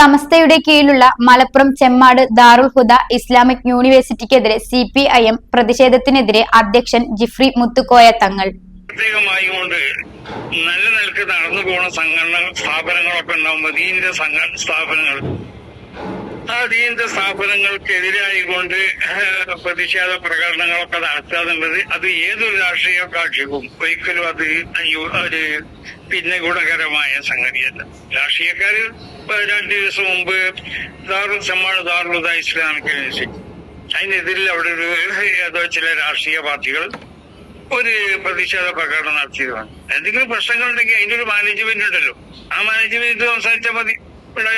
സമസ്തയുടെ കീഴിലുള്ള മലപ്പുറം ചെമ്മാട് ദാറുൽ ഹുദ ഇസ്ലാമിക് യൂണിവേഴ്സിറ്റിക്കെതിരെ സി പി ഐ എം പ്രതിഷേധത്തിനെതിരെ അധ്യക്ഷൻ ജിഫ്രി മുത്തുക്കോയ തങ്ങൾ. നല്ല നിലയ്ക്ക് നടന്നു പോകുന്ന സംഘടനകൾ സ്ഥാപനങ്ങളൊക്കെ ഉണ്ടാവും ദീനിന്റെ സംഘ സ്ഥാപനങ്ങൾ ദീനിന്റെ സ്ഥാപനങ്ങൾക്കെതിരായി കൊണ്ട് പ്രതിഷേധ പ്രകടനങ്ങളൊക്കെ നടത്താന്നുള്ളത് അത് ഏതൊരു രാഷ്ട്രീയ കാക്ഷിക്കും ഒരിക്കലും അത് ഒരു പിന്നെ ഗുണകരമായ സംഗതിയല്ല. രാഷ്ട്രീയക്കാര് രണ്ടു ദിവസം മുമ്പ് ദാറുൽ സമ്മാട് ദാറുൽ ഇസ്ലാമിക് യൂണിവേഴ്സിറ്റി അതിനെതിരിൽ അവിടെ ഒരു ഏതോ ചില രാഷ്ട്രീയ പാർട്ടികൾ ഒരു പ്രതിഷേധ പ്രകടനം നടത്തിയതാണ്. എന്തെങ്കിലും പ്രശ്നങ്ങളുണ്ടെങ്കിൽ അതിന്റെ ഒരു മാനേജ്മെന്റ് ഉണ്ടല്ലോ. ആ മാനേജ്മെന്റ് സംസാരിച്ചാൽ മതി. ഇവിടെ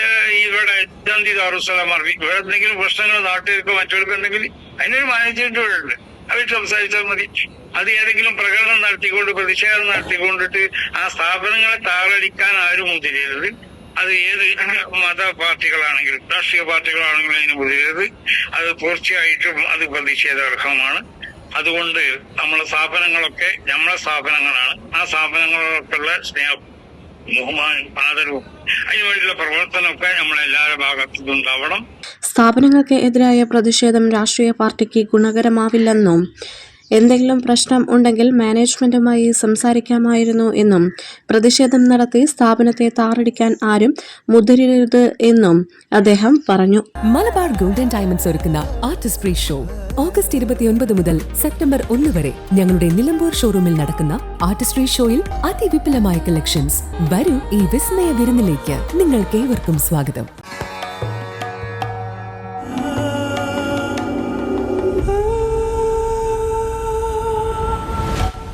ഇവിടെ ഗാന്ധി ദാറുസലാം അറബി ഇവിടെ എന്തെങ്കിലും പ്രശ്നങ്ങൾ നാട്ടുകാർക്ക് മറ്റവർക്ക് ഉണ്ടെങ്കിൽ അതിനൊരു മാനേജ്മെന്റ് ഇവിടെ ഉണ്ട്. അവർ സംസാരിച്ചാൽ മതി. അത് ഏതെങ്കിലും പ്രകടനം നടത്തിക്കൊണ്ട് പ്രതിഷേധം നടത്തിക്കൊണ്ടിട്ട് ആ സ്ഥാപനങ്ങളെ താറടിക്കാൻ ആരും മുതിരരുത്. അത് ഏത് മത പാർട്ടികളാണെങ്കിലും രാഷ്ട്രീയ പാർട്ടികളാണെങ്കിലും അതിന് മുതിരരുത്. അത് തീർച്ചയായിട്ടും അത് പ്രതിഷേധാർഹമാണ്. അതുകൊണ്ട് നമ്മളെ സ്ഥാപനങ്ങളൊക്കെ നമ്മളെ സ്ഥാപനങ്ങളാണ്. ആ സ്ഥാപനങ്ങളൊക്കെയുള്ള സ്നേഹം സ്ഥാപനങ്ങൾക്ക് എതിരായ പ്രതിഷേധം രാഷ്ട്രീയ പാർട്ടിക്ക് ഗുണകരമാവില്ലെന്നും എന്തെങ്കിലും പ്രശ്നം ഉണ്ടെങ്കിൽ മാനേജ്മെന്റുമായി സംസാരിക്കാമായിരുന്നു എന്നും പ്രതിഷേധം നടത്തി സ്ഥാപനത്തെ താറടിക്കാൻ ആരും മുതിരരുത് എന്നും അദ്ദേഹം പറഞ്ഞു. മലബാർ ഗോൾഡൻ ഡയമണ്ട്സ് ഒരുക്കുന്ന ആർട്ടിസ്റ്റ് ഫ്രീ ഷോ ഓഗസ്റ്റ് ഇരുപത്തിയൊൻപത് മുതൽ സെപ്റ്റംബർ ഒന്ന് വരെ ഞങ്ങളുടെ നിലമ്പൂർ ഷോറൂമിൽ നടക്കുന്ന ആർട്ടിസ്റ്റ് ഫ്രീ ഷോയിൽ അതിവിപുലമായ കളക്ഷൻസ് വരൂ ഈ വിസ്മയ വിരുന്നിലേക്ക്. നിങ്ങൾക്ക് ഏവർക്കും സ്വാഗതം.